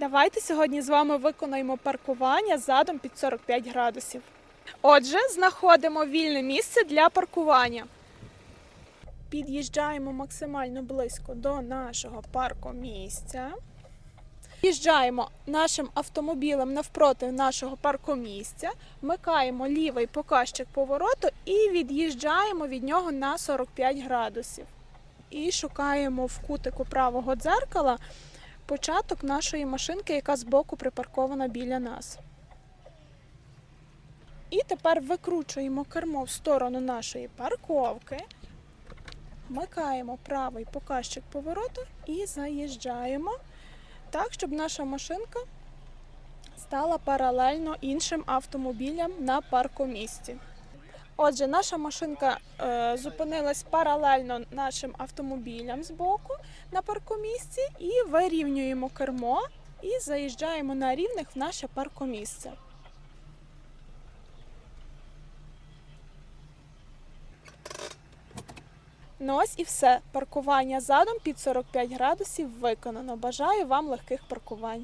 Давайте сьогодні з вами виконаємо паркування задом під 45 градусів. Отже, знаходимо вільне місце для паркування. Під'їжджаємо максимально близько до нашого паркомісця. Їжджаємо нашим автомобілем навпроти нашого паркомісця, вмикаємо лівий показчик повороту і від'їжджаємо від нього на 45 градусів. І шукаємо в кутику правого дзеркала початок нашої машинки, яка збоку припаркована біля нас. І тепер викручуємо кермо в сторону нашої парковки, вмикаємо правий показчик повороту і заїжджаємо так, щоб наша машинка стала паралельно іншим автомобілям на паркомісці. Отже, наша машинка е, зупинилась паралельно нашим автомобілям з боку на паркомісці і вирівнюємо кермо і заїжджаємо на рівних в наше паркомісце. Ну ось і все. Паркування задом під 45 градусів виконано. Бажаю вам легких паркувань.